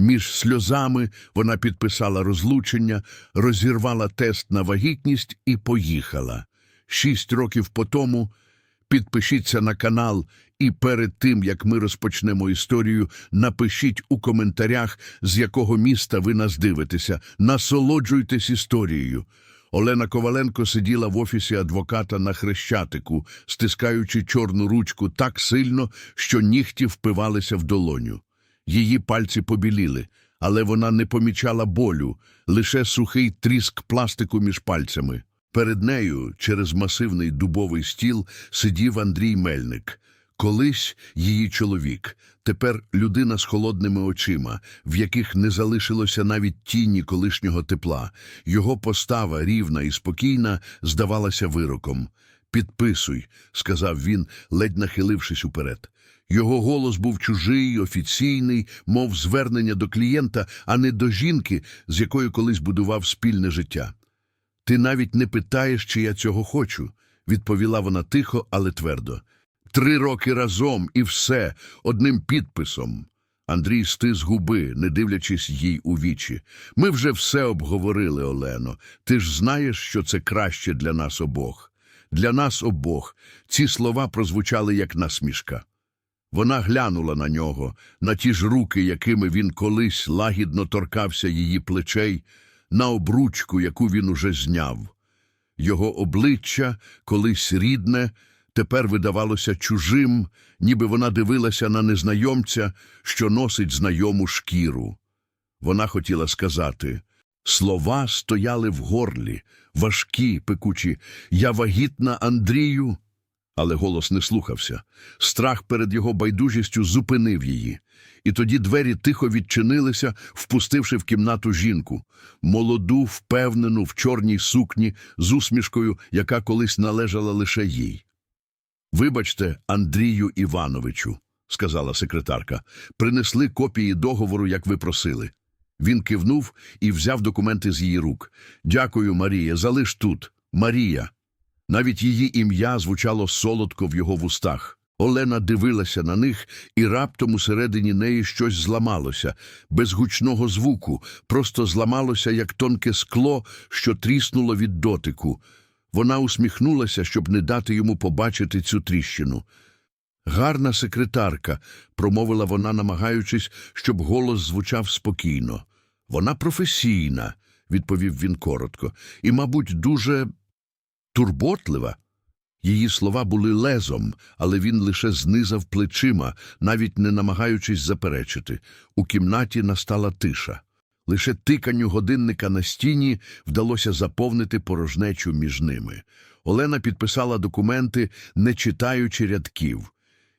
Між сльозами вона підписала розлучення, розірвала тест на вагітність і поїхала. Шість років по тому підпишіться на канал і перед тим, як ми розпочнемо історію, напишіть у коментарях, з якого міста ви нас дивитеся. Насолоджуйтесь історією. Олена Коваленко сиділа в офісі адвоката на хрещатику, стискаючи чорну ручку так сильно, що нігті впивалися в долоню. Її пальці побіліли, але вона не помічала болю, лише сухий тріск пластику між пальцями. Перед нею, через масивний дубовий стіл, сидів Андрій Мельник. Колись її чоловік, тепер людина з холодними очима, в яких не залишилося навіть тіні колишнього тепла. Його постава, рівна і спокійна, здавалася вироком. Підписуй, сказав він, ледь нахилившись уперед. Його голос був чужий, офіційний, мов звернення до клієнта, а не до жінки, з якою колись будував спільне життя. Ти навіть не питаєш, чи я цього хочу, відповіла вона тихо, але твердо. Три роки разом і все, одним підписом. Андрій стис губи, не дивлячись їй у вічі. Ми вже все обговорили, Олено. Ти ж знаєш, що це краще для нас обох. Для нас обох ці слова прозвучали як насмішка. Вона глянула на нього, на ті ж руки, якими він колись лагідно торкався її плечей, на обручку, яку він уже зняв. Його обличчя, колись рідне, тепер видавалося чужим, ніби вона дивилася на незнайомця, що носить знайому шкіру. Вона хотіла сказати. Слова стояли в горлі, важкі, пекучі. Я вагітна Андрію. Але голос не слухався. Страх перед його байдужістю зупинив її. І тоді двері тихо відчинилися, впустивши в кімнату жінку, молоду, впевнену, в чорній сукні, з усмішкою, яка колись належала лише їй. Вибачте, Андрію Івановичу, сказала секретарка, принесли копії договору, як ви просили. Він кивнув і взяв документи з її рук. Дякую, Марія, залиш тут. Марія. Навіть її ім'я звучало солодко в його вустах. Олена дивилася на них, і раптом усередині неї щось зламалося, без гучного звуку, просто зламалося, як тонке скло, що тріснуло від дотику. Вона усміхнулася, щоб не дати йому побачити цю тріщину. Гарна секретарка, промовила вона, намагаючись, щоб голос звучав спокійно. Вона професійна, відповів він коротко, і, мабуть, дуже турботлива. Її слова були лезом, але він лише знизав плечима, навіть не намагаючись заперечити. У кімнаті настала тиша. Лише тиканню годинника на стіні вдалося заповнити порожнечу між ними. Олена підписала документи, не читаючи рядків.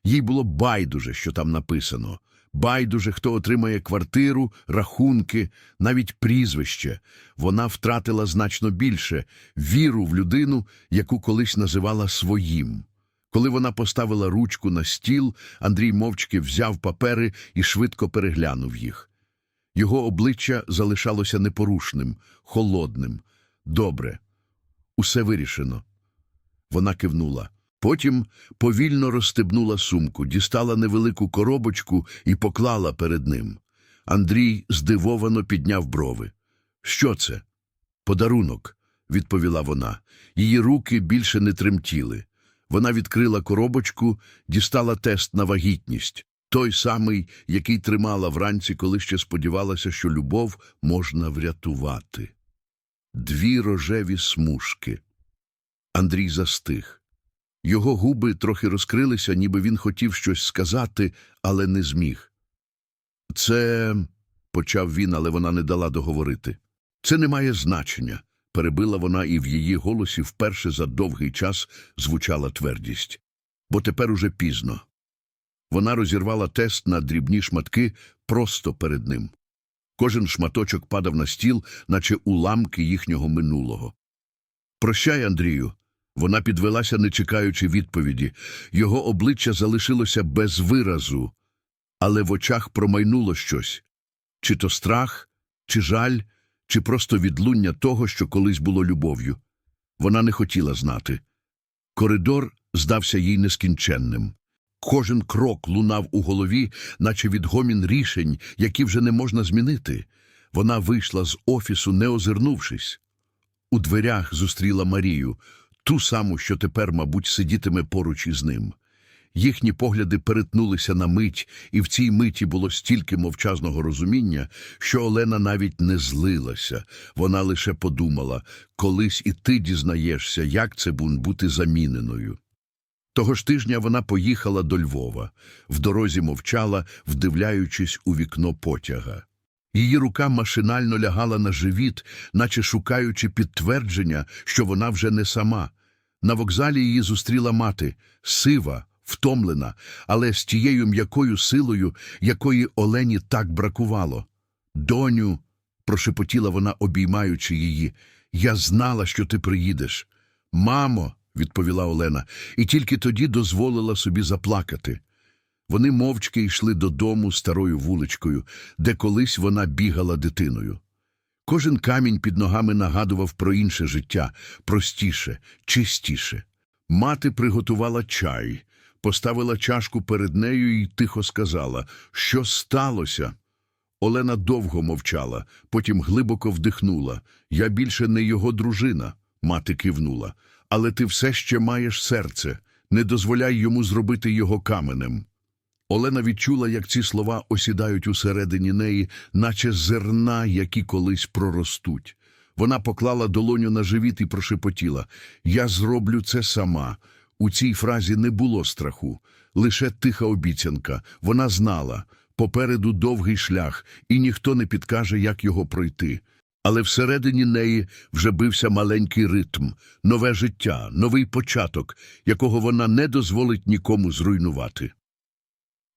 Їй було байдуже, що там написано. Байдуже, хто отримає квартиру, рахунки, навіть прізвище. Вона втратила значно більше віру в людину, яку колись називала своїм. Коли вона поставила ручку на стіл, Андрій мовчки взяв папери і швидко переглянув їх. Його обличчя залишалося непорушним, холодним. Добре, усе вирішено. Вона кивнула. Потім повільно розстебнула сумку, дістала невелику коробочку і поклала перед ним. Андрій здивовано підняв брови. Що це? Подарунок, відповіла вона. Її руки більше не тремтіли. Вона відкрила коробочку, дістала тест на вагітність, той самий, який тримала вранці, коли ще сподівалася, що любов можна врятувати. Дві рожеві смужки. Андрій застиг. Його губи трохи розкрилися, ніби він хотів щось сказати, але не зміг. Це, почав він, але вона не дала договорити. Це не має значення, перебила вона, і в її голосі вперше за довгий час звучала твердість. Бо тепер уже пізно. Вона розірвала тест на дрібні шматки просто перед ним. Кожен шматочок падав на стіл, наче уламки їхнього минулого. Прощай, Андрію. Вона підвелася, не чекаючи відповіді. Його обличчя залишилося без виразу, але в очах промайнуло щось чи то страх, чи жаль, чи просто відлуння того, що колись було любов'ю. Вона не хотіла знати. Коридор здався їй нескінченним. Кожен крок лунав у голові, наче відгомін рішень, які вже не можна змінити. Вона вийшла з офісу, не озирнувшись. У дверях зустріла Марію, ту саму, що тепер, мабуть, сидітиме поруч із ним. Їхні погляди перетнулися на мить, і в цій миті було стільки мовчазного розуміння, що Олена навіть не злилася. Вона лише подумала, колись і ти дізнаєшся, як це бути заміненою. Того ж тижня вона поїхала до Львова. В дорозі мовчала, вдивляючись у вікно потяга. Її рука машинально лягала на живіт, наче шукаючи підтвердження, що вона вже не сама. На вокзалі її зустріла мати, сива, втомлена, але з тією м'якою силою, якої Олені так бракувало. Доню, прошепотіла вона, обіймаючи її, я знала, що ти приїдеш. Мамо, відповіла Олена, і тільки тоді дозволила собі заплакати. Вони мовчки йшли додому старою вуличкою, де колись вона бігала дитиною. Кожен камінь під ногами нагадував про інше життя, простіше, чистіше. Мати приготувала чай, поставила чашку перед нею і тихо сказала, що сталося. Олена довго мовчала, потім глибоко вдихнула. Я більше не його дружина, мати кивнула. Але ти все ще маєш серце. Не дозволяй йому зробити його каменем. Олена відчула, як ці слова осідають усередині неї, наче зерна, які колись проростуть. Вона поклала долоню на живіт і прошепотіла Я зроблю це сама. У цій фразі не було страху, лише тиха обіцянка. Вона знала попереду довгий шлях, і ніхто не підкаже, як його пройти. Але всередині неї вже бився маленький ритм, нове життя, новий початок, якого вона не дозволить нікому зруйнувати.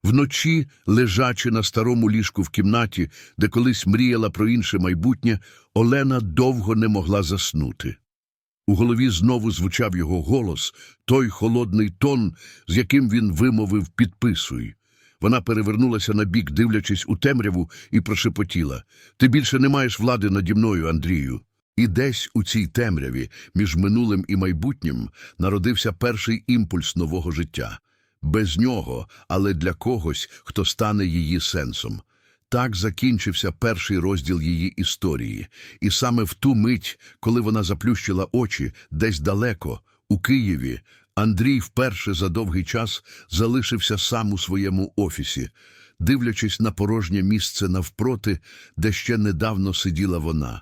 Вночі, лежачи на старому ліжку в кімнаті, де колись мріяла про інше майбутнє, Олена довго не могла заснути. У голові знову звучав його голос, той холодний тон, з яким він вимовив «підписуй». Вона перевернулася на бік, дивлячись у темряву, і прошепотіла Ти більше не маєш влади наді мною, Андрію. І десь у цій темряві, між минулим і майбутнім, народився перший імпульс нового життя. Без нього, але для когось, хто стане її сенсом. Так закінчився перший розділ її історії, і саме в ту мить, коли вона заплющила очі десь далеко, у Києві, Андрій вперше за довгий час залишився сам у своєму офісі, дивлячись на порожнє місце навпроти, де ще недавно сиділа вона.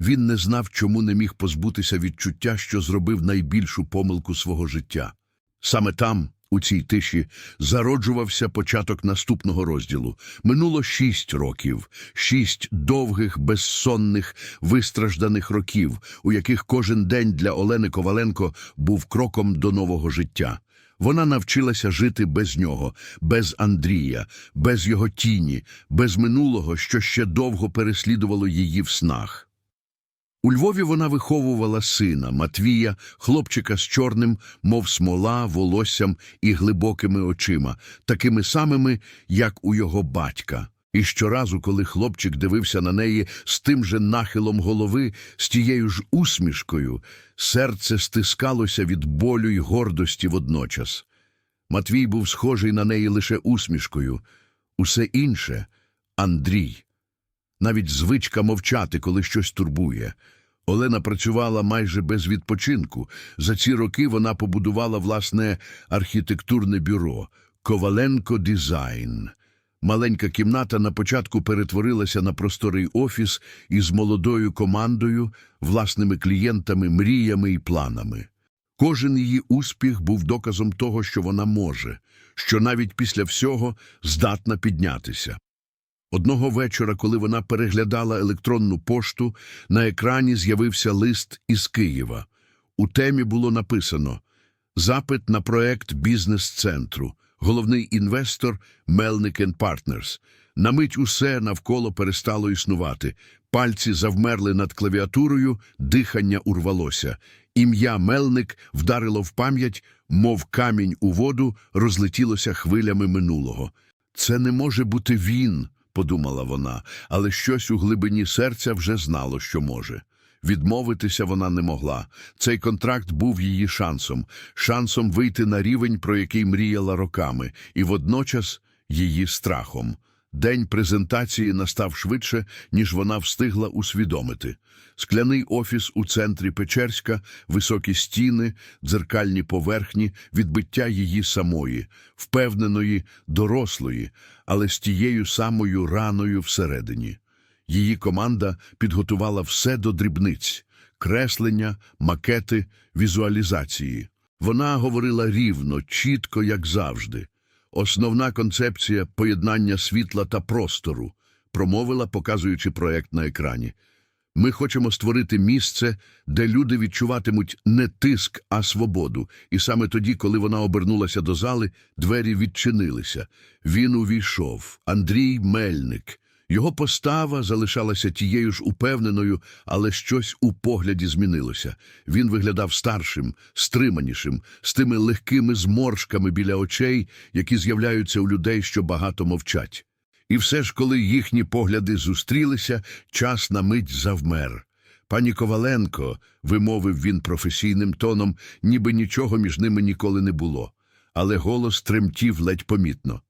Він не знав, чому не міг позбутися відчуття, що зробив найбільшу помилку свого життя. Саме там, у цій тиші, зароджувався початок наступного розділу. Минуло шість років, шість довгих, безсонних, вистражданих років, у яких кожен день для Олени Коваленко був кроком до нового життя. Вона навчилася жити без нього, без Андрія, без його тіні, без минулого, що ще довго переслідувало її в снах. У Львові вона виховувала сина Матвія, хлопчика з чорним, мов смола, волоссям і глибокими очима, такими самими, як у його батька. І щоразу, коли хлопчик дивився на неї з тим же нахилом голови, з тією ж усмішкою, серце стискалося від болю й гордості водночас. Матвій був схожий на неї лише усмішкою. Усе інше — Андрій навіть звичка мовчати, коли щось турбує. Олена працювала майже без відпочинку. За ці роки вона побудувала власне архітектурне бюро Коваленко Дизайн. Маленька кімната на початку перетворилася на просторий офіс із молодою командою, власними клієнтами, мріями і планами. Кожен її успіх був доказом того, що вона може, що навіть після всього здатна піднятися. Одного вечора, коли вона переглядала електронну пошту, на екрані з'явився лист із Києва. У темі було написано «Запит на проект бізнес-центру. Головний інвестор Melnick Partners». На мить усе навколо перестало існувати. Пальці завмерли над клавіатурою, дихання урвалося. Ім'я Мелник вдарило в пам'ять, мов камінь у воду, розлетілося хвилями минулого. «Це не може бути він», – подумала вона, але щось у глибині серця вже знало, що може. Відмовитися вона не могла. Цей контракт був її шансом, шансом вийти на рівень, про який мріяла роками, і водночас її страхом. День презентації настав швидше, ніж вона встигла усвідомити. Скляний офіс у центрі Печерська, високі стіни, дзеркальні поверхні, відбиття її самої, впевненої, дорослої, але з тією самою раною всередині. Її команда підготувала все до дрібниць – креслення, макети, візуалізації. Вона говорила рівно, чітко, як завжди. Основна концепція – поєднання світла та простору, промовила, показуючи проект на екрані. Ми хочемо створити місце, де люди відчуватимуть не тиск, а свободу. І саме тоді, коли вона обернулася до зали, двері відчинилися. Він увійшов. Андрій Мельник. Його постава залишалася тією ж упевненою, але щось у погляді змінилося. Він виглядав старшим, стриманішим, з тими легкими зморшками біля очей, які з'являються у людей, що багато мовчать. І все ж, коли їхні погляди зустрілися, час на мить завмер. Пані Коваленко, вимовив він професійним тоном, ніби нічого між ними ніколи не було, але голос тремтів ледь помітно.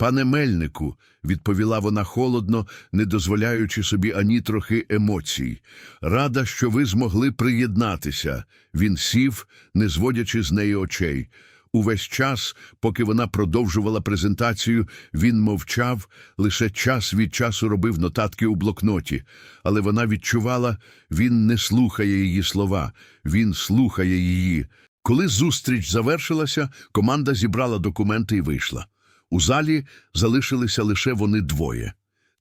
Пане Мельнику, відповіла вона холодно, не дозволяючи собі ані трохи емоцій. Рада, що ви змогли приєднатися. Він сів, не зводячи з неї очей. Увесь час, поки вона продовжувала презентацію, він мовчав, лише час від часу робив нотатки у блокноті, але вона відчувала, він не слухає її слова, він слухає її. Коли зустріч завершилася, команда зібрала документи і вийшла. У залі залишилися лише вони двоє.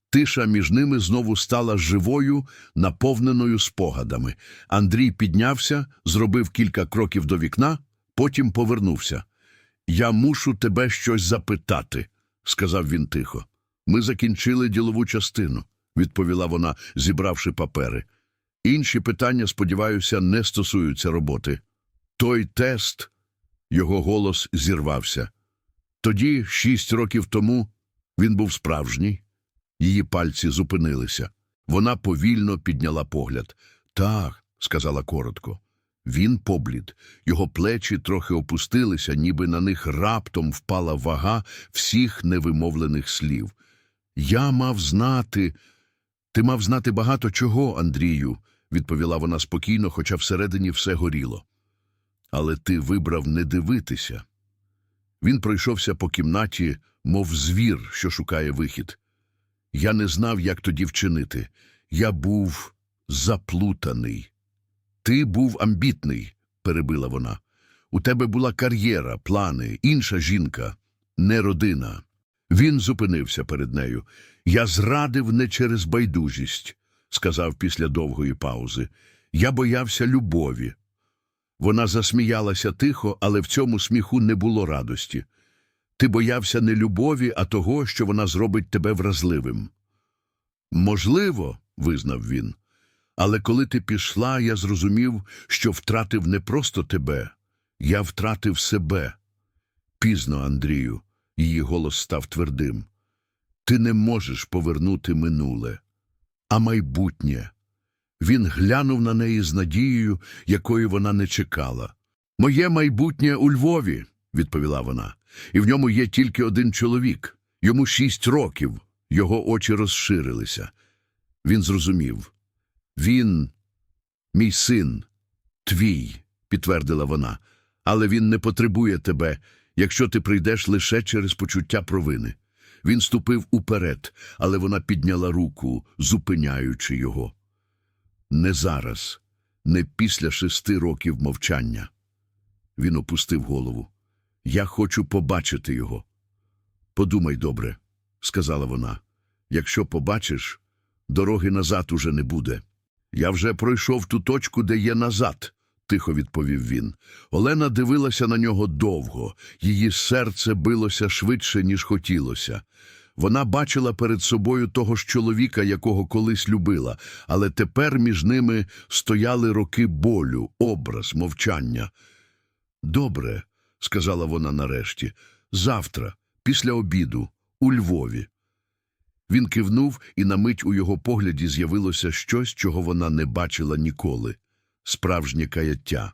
Тиша між ними знову стала живою, наповненою спогадами. Андрій піднявся, зробив кілька кроків до вікна, потім повернувся. Я мушу тебе щось запитати, сказав він тихо. Ми закінчили ділову частину, відповіла вона, зібравши папери. Інші питання, сподіваюся, не стосуються роботи. Той тест, його голос зірвався. Тоді, шість років тому, він був справжній. Її пальці зупинилися. Вона повільно підняла погляд. Так, сказала коротко. Він поблід. Його плечі трохи опустилися, ніби на них раптом впала вага всіх невимовлених слів. Я мав знати. Ти мав знати багато чого, Андрію, відповіла вона спокійно, хоча всередині все горіло. Але ти вибрав не дивитися. Він пройшовся по кімнаті, мов звір, що шукає вихід. Я не знав, як тоді вчинити. Я був заплутаний. Ти був амбітний, перебила вона. У тебе була кар'єра, плани, інша жінка, не родина. Він зупинився перед нею. Я зрадив не через байдужість, сказав після довгої паузи. Я боявся любові. Вона засміялася тихо, але в цьому сміху не було радості. Ти боявся не любові, а того, що вона зробить тебе вразливим. Можливо, визнав він, але коли ти пішла, я зрозумів, що втратив не просто тебе, я втратив себе. Пізно, Андрію, її голос став твердим. Ти не можеш повернути минуле, а майбутнє. Він глянув на неї з надією, якої вона не чекала. Моє майбутнє у Львові, відповіла вона, і в ньому є тільки один чоловік. Йому шість років. Його очі розширилися. Він зрозумів. Він, мій син, твій, підтвердила вона, але він не потребує тебе, якщо ти прийдеш лише через почуття провини. Він ступив уперед, але вона підняла руку, зупиняючи його. Не зараз, не після шести років мовчання. Він опустив голову. Я хочу побачити його. Подумай добре, сказала вона. Якщо побачиш, дороги назад уже не буде. Я вже пройшов ту точку, де є назад, тихо відповів він. Олена дивилася на нього довго, її серце билося швидше, ніж хотілося. Вона бачила перед собою того ж чоловіка, якого колись любила, але тепер між ними стояли роки болю, образ, мовчання. Добре, сказала вона нарешті, завтра, після обіду, у Львові. Він кивнув, і на мить у його погляді з'явилося щось, чого вона не бачила ніколи справжнє каяття.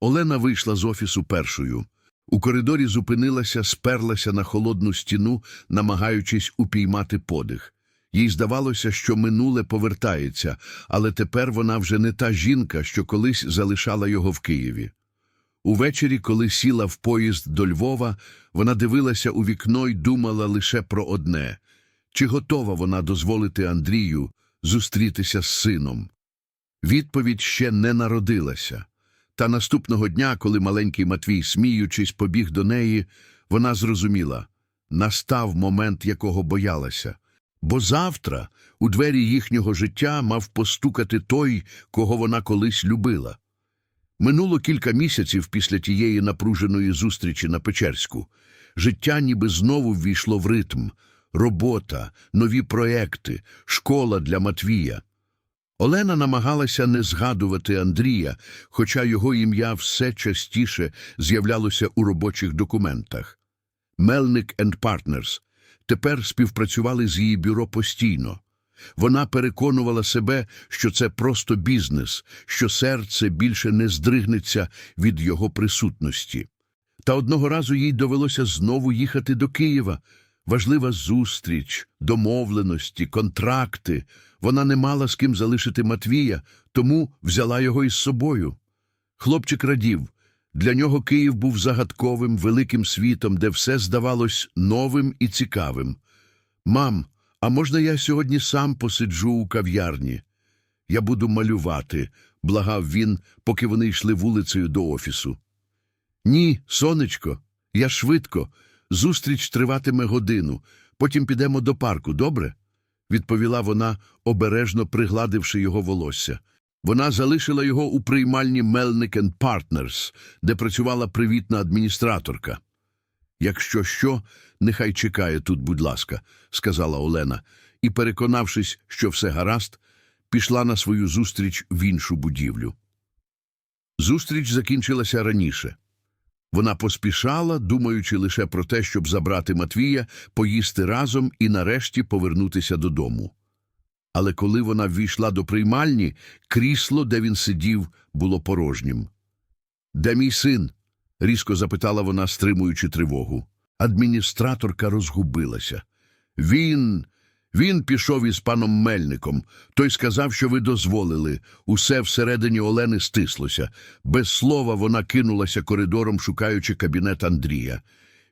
Олена вийшла з офісу першою. У коридорі зупинилася, сперлася на холодну стіну, намагаючись упіймати подих. Їй здавалося, що минуле повертається, але тепер вона вже не та жінка, що колись залишала його в Києві. Увечері, коли сіла в поїзд до Львова, вона дивилася у вікно й думала лише про одне чи готова вона дозволити Андрію зустрітися з сином. Відповідь ще не народилася. Та наступного дня, коли маленький Матвій, сміючись, побіг до неї, вона зрозуміла настав момент, якого боялася. Бо завтра у двері їхнього життя мав постукати той, кого вона колись любила. Минуло кілька місяців після тієї напруженої зустрічі на Печерську. Життя ніби знову ввійшло в ритм. Робота, нові проекти, школа для Матвія. Олена намагалася не згадувати Андрія, хоча його ім'я все частіше з'являлося у робочих документах. Мельник енд Партнерс тепер співпрацювали з її бюро постійно. Вона переконувала себе, що це просто бізнес, що серце більше не здригнеться від його присутності. Та одного разу їй довелося знову їхати до Києва. Важлива зустріч, домовленості, контракти. Вона не мала з ким залишити Матвія, тому взяла його із собою. Хлопчик радів. Для нього Київ був загадковим, великим світом, де все здавалось новим і цікавим. Мам, а можна я сьогодні сам посиджу у кав'ярні? Я буду малювати, благав він, поки вони йшли вулицею до офісу. Ні, сонечко, я швидко. Зустріч триватиме годину. Потім підемо до парку, добре? відповіла вона, обережно пригладивши його волосся. Вона залишила його у приймальні Melnick Partners, де працювала привітна адміністраторка. Якщо що, нехай чекає тут, будь ласка, сказала Олена, і, переконавшись, що все гаразд, пішла на свою зустріч в іншу будівлю. Зустріч закінчилася раніше. Вона поспішала, думаючи лише про те, щоб забрати Матвія, поїсти разом і нарешті повернутися додому. Але коли вона ввійшла до приймальні, крісло, де він сидів, було порожнім. Де мій син? різко запитала вона, стримуючи тривогу. Адміністраторка розгубилася. Він. Він пішов із паном Мельником. Той сказав, що ви дозволили. Усе всередині Олени стислося. Без слова вона кинулася коридором, шукаючи кабінет Андрія.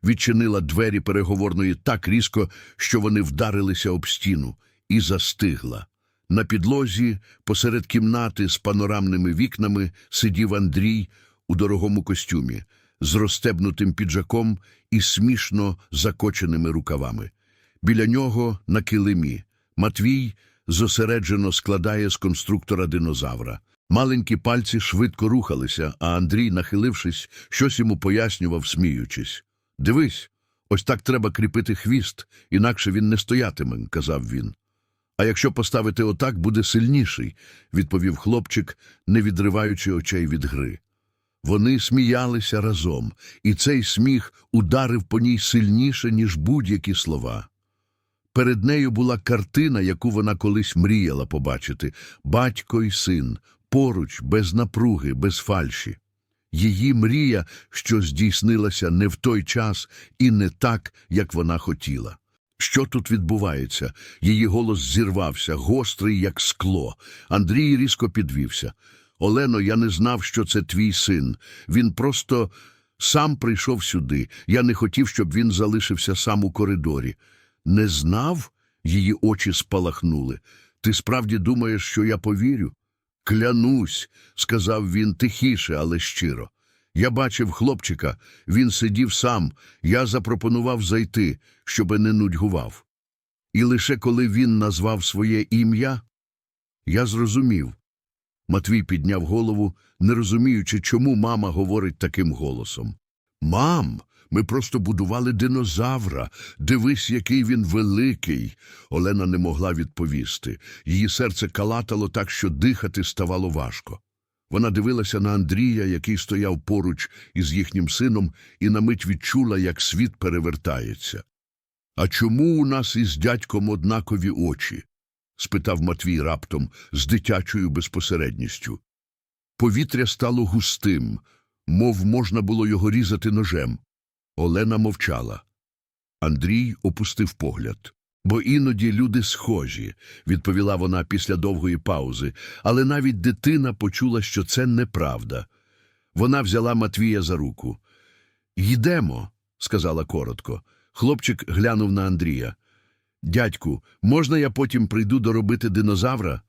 Відчинила двері переговорної так різко, що вони вдарилися об стіну, і застигла. На підлозі, посеред кімнати з панорамними вікнами, сидів Андрій у дорогому костюмі, з розстебнутим піджаком і смішно закоченими рукавами. Біля нього на килимі. Матвій зосереджено складає з конструктора динозавра. Маленькі пальці швидко рухалися, а Андрій, нахилившись, щось йому пояснював, сміючись. Дивись, ось так треба кріпити хвіст, інакше він не стоятиме, казав він. А якщо поставити отак, буде сильніший, відповів хлопчик, не відриваючи очей від гри. Вони сміялися разом, і цей сміх ударив по ній сильніше, ніж будь-які слова. Перед нею була картина, яку вона колись мріяла побачити батько й син, поруч, без напруги, без фальші. Її мрія, що здійснилася не в той час і не так, як вона хотіла. Що тут відбувається? Її голос зірвався, гострий, як скло. Андрій різко підвівся. Олено, я не знав, що це твій син. Він просто сам прийшов сюди. Я не хотів, щоб він залишився сам у коридорі. Не знав? Її очі спалахнули. Ти справді думаєш, що я повірю? Клянусь, сказав він тихіше, але щиро. Я бачив хлопчика, він сидів сам, я запропонував зайти, щоби не нудьгував. І лише коли він назвав своє ім'я, я зрозумів. Матвій підняв голову, не розуміючи, чому мама говорить таким голосом. Мам, ми просто будували динозавра. Дивись, який він великий. Олена не могла відповісти. Її серце калатало так, що дихати ставало важко. Вона дивилася на Андрія, який стояв поруч із їхнім сином, і на мить відчула, як світ перевертається. А чому у нас із дядьком однакові очі? спитав Матвій раптом з дитячою безпосередністю. Повітря стало густим, мов можна було його різати ножем. Олена мовчала. Андрій опустив погляд. Бо іноді люди схожі, відповіла вона після довгої паузи, але навіть дитина почула, що це неправда. Вона взяла Матвія за руку. Йдемо, сказала коротко. Хлопчик глянув на Андрія. Дядьку, можна я потім прийду доробити динозавра?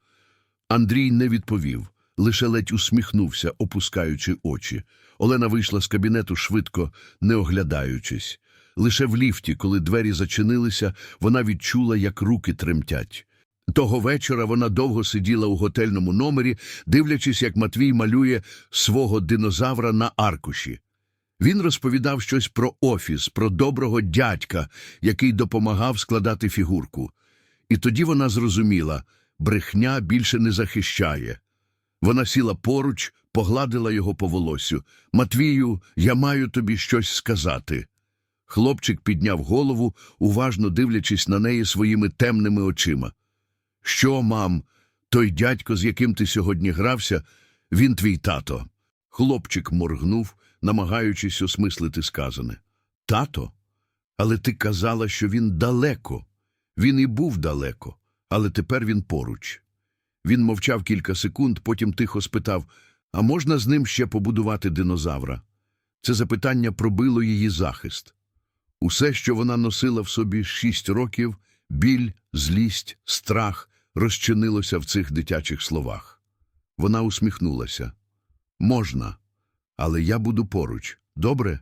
Андрій не відповів, лише ледь усміхнувся, опускаючи очі. Олена вийшла з кабінету швидко, не оглядаючись. Лише в ліфті, коли двері зачинилися, вона відчула, як руки тремтять. Того вечора вона довго сиділа у готельному номері, дивлячись, як Матвій малює свого динозавра на аркуші. Він розповідав щось про офіс, про доброго дядька, який допомагав складати фігурку. І тоді вона зрозуміла – брехня більше не захищає. Вона сіла поруч, погладила його по волосю. «Матвію, я маю тобі щось сказати». Хлопчик підняв голову, уважно дивлячись на неї своїми темними очима. Що, мам, той дядько, з яким ти сьогодні грався, він твій тато. Хлопчик моргнув, намагаючись осмислити сказане. Тато? Але ти казала, що він далеко. Він і був далеко, але тепер він поруч. Він мовчав кілька секунд, потім тихо спитав, а можна з ним ще побудувати динозавра? Це запитання пробило її захист. Усе, що вона носила в собі шість років, біль, злість, страх, розчинилося в цих дитячих словах. Вона усміхнулася. Можна, але я буду поруч. Добре?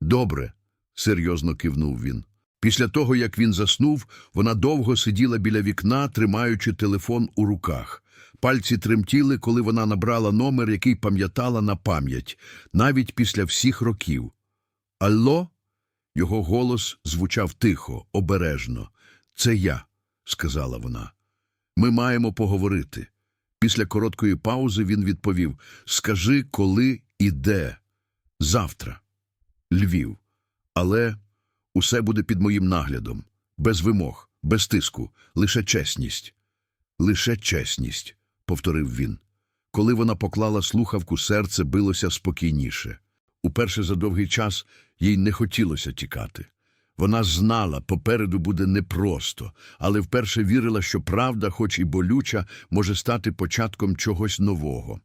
Добре, серйозно кивнув він. Після того, як він заснув, вона довго сиділа біля вікна, тримаючи телефон у руках. Пальці тремтіли, коли вона набрала номер, який пам'ятала на пам'ять, навіть після всіх років. Алло? Його голос звучав тихо, обережно. Це я, сказала вона. Ми маємо поговорити. Після короткої паузи він відповів Скажи, коли і де? Завтра. Львів. Але усе буде під моїм наглядом. Без вимог, без тиску, лише чесність. Лише чесність, повторив він. Коли вона поклала слухавку, серце билося спокійніше. Уперше за довгий час їй не хотілося тікати. Вона знала, попереду буде непросто, але вперше вірила, що правда, хоч і болюча, може стати початком чогось нового.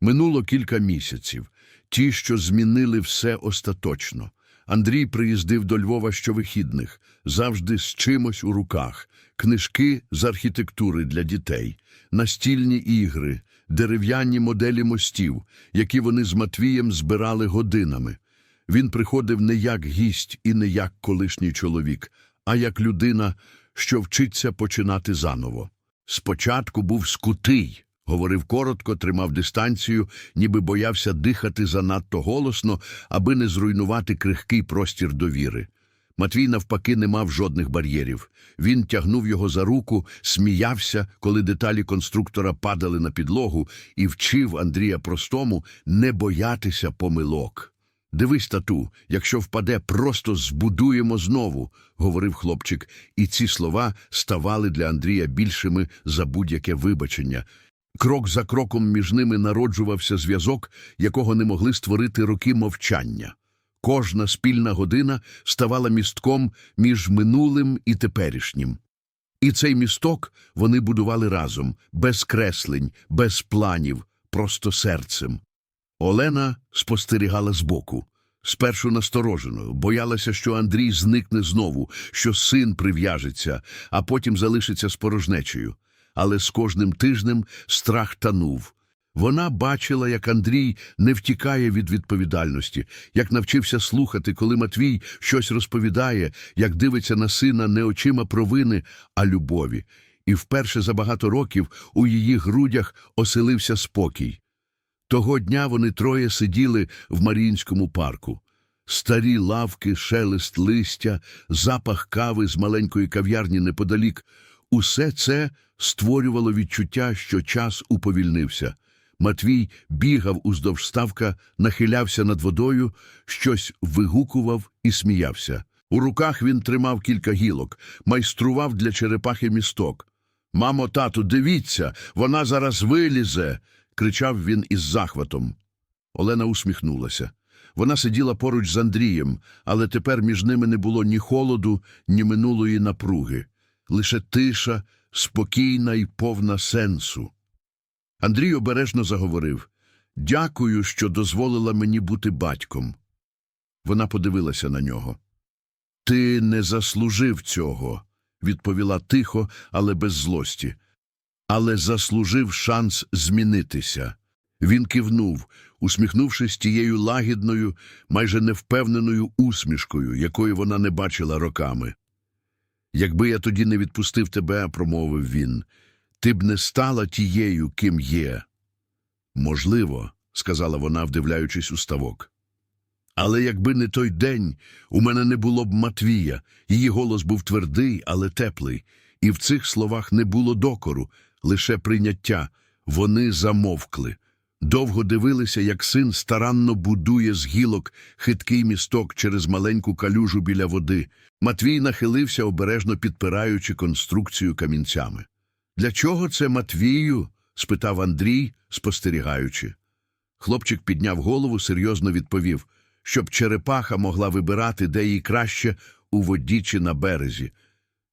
Минуло кілька місяців, ті, що змінили все остаточно. Андрій приїздив до Львова щовихідних, завжди з чимось у руках, книжки з архітектури для дітей, настільні ігри, дерев'яні моделі мостів, які вони з Матвієм збирали годинами. Він приходив не як гість і не як колишній чоловік, а як людина, що вчиться починати заново. Спочатку був скутий, говорив коротко, тримав дистанцію, ніби боявся дихати занадто голосно, аби не зруйнувати крихкий простір довіри. Матвій, навпаки, не мав жодних бар'єрів. Він тягнув його за руку, сміявся, коли деталі конструктора падали на підлогу, і вчив Андрія Простому не боятися помилок. Дивись, тату, якщо впаде, просто збудуємо знову, говорив хлопчик, і ці слова ставали для Андрія більшими за будь-яке вибачення. Крок за кроком між ними народжувався зв'язок, якого не могли створити роки мовчання. Кожна спільна година ставала містком між минулим і теперішнім. І цей місток вони будували разом, без креслень, без планів, просто серцем. Олена спостерігала збоку. Спершу насторожено, боялася, що Андрій зникне знову, що син прив'яжеться, а потім залишиться з порожнечею. Але з кожним тижнем страх танув. Вона бачила, як Андрій не втікає від відповідальності, як навчився слухати, коли Матвій щось розповідає, як дивиться на сина не очима провини, а любові. І вперше за багато років у її грудях оселився спокій. Того дня вони троє сиділи в Маріїнському парку. Старі лавки, шелест листя, запах кави з маленької кав'ярні неподалік – усе це створювало відчуття, що час уповільнився. Матвій бігав уздовж ставка, нахилявся над водою, щось вигукував і сміявся. У руках він тримав кілька гілок, майстрував для черепахи місток. Мамо, тату, дивіться, вона зараз вилізе. кричав він із захватом. Олена усміхнулася. Вона сиділа поруч з Андрієм, але тепер між ними не було ні холоду, ні минулої напруги, лише тиша, спокійна і повна сенсу. Андрій обережно заговорив Дякую, що дозволила мені бути батьком. Вона подивилася на нього. Ти не заслужив цього, відповіла тихо, але без злості. Але заслужив шанс змінитися. Він кивнув, усміхнувшись тією лагідною, майже невпевненою усмішкою, якої вона не бачила роками. Якби я тоді не відпустив тебе, промовив він, ти б не стала тією, ким є. Можливо, сказала вона, вдивляючись у ставок. Але якби не той день, у мене не було б Матвія. Її голос був твердий, але теплий, і в цих словах не було докору, лише прийняття. Вони замовкли. Довго дивилися, як син старанно будує з гілок хиткий місток через маленьку калюжу біля води. Матвій нахилився, обережно підпираючи конструкцію камінцями. Для чого це Матвію? спитав Андрій, спостерігаючи. Хлопчик підняв голову, серйозно відповів, щоб черепаха могла вибирати, де їй краще у воді чи на березі.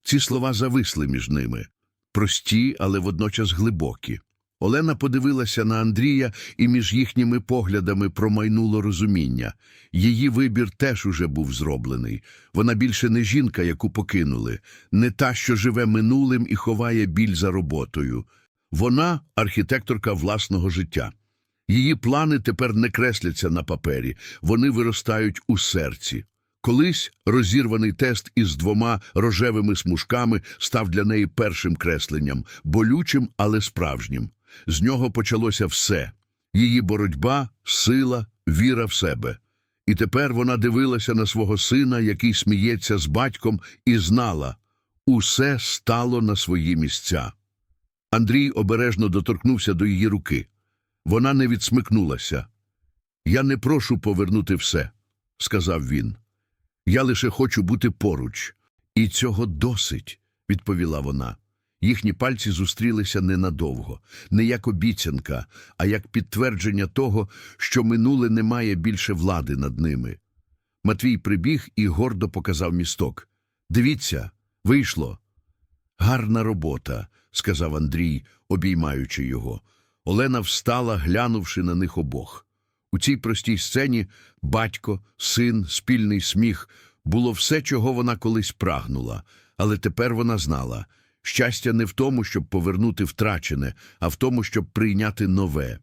Ці слова зависли між ними, прості, але водночас глибокі. Олена подивилася на Андрія, і між їхніми поглядами промайнуло розуміння. Її вибір теж уже був зроблений. Вона більше не жінка, яку покинули, не та, що живе минулим і ховає біль за роботою. Вона архітекторка власного життя. Її плани тепер не кресляться на папері, вони виростають у серці. Колись розірваний тест із двома рожевими смужками став для неї першим кресленням, болючим, але справжнім. З нього почалося все її боротьба, сила, віра в себе. І тепер вона дивилася на свого сина, який сміється з батьком, і знала усе стало на свої місця. Андрій обережно доторкнувся до її руки. Вона не відсмикнулася. Я не прошу повернути все, сказав він. Я лише хочу бути поруч. І цього досить, відповіла вона. Їхні пальці зустрілися ненадовго, не як обіцянка, а як підтвердження того, що минуле не має більше влади над ними. Матвій прибіг і гордо показав місток. Дивіться, вийшло. Гарна робота, сказав Андрій, обіймаючи його. Олена встала, глянувши на них обох. У цій простій сцені батько, син, спільний сміх було все, чого вона колись прагнула, але тепер вона знала щастя не в тому, щоб повернути втрачене, а в тому, щоб прийняти нове.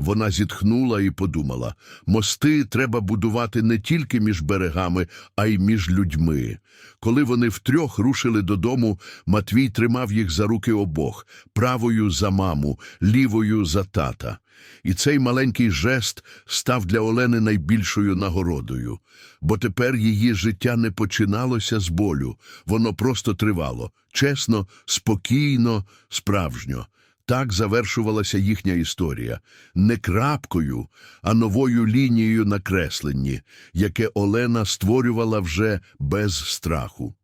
Вона зітхнула і подумала мости треба будувати не тільки між берегами, а й між людьми. Коли вони втрьох рушили додому, Матвій тримав їх за руки обох, правою за маму, лівою за тата. І цей маленький жест став для Олени найбільшою нагородою, бо тепер її життя не починалося з болю, воно просто тривало, чесно, спокійно, справжньо. Так завершувалася їхня історія не крапкою, а новою лінією на кресленні, яке Олена створювала вже без страху.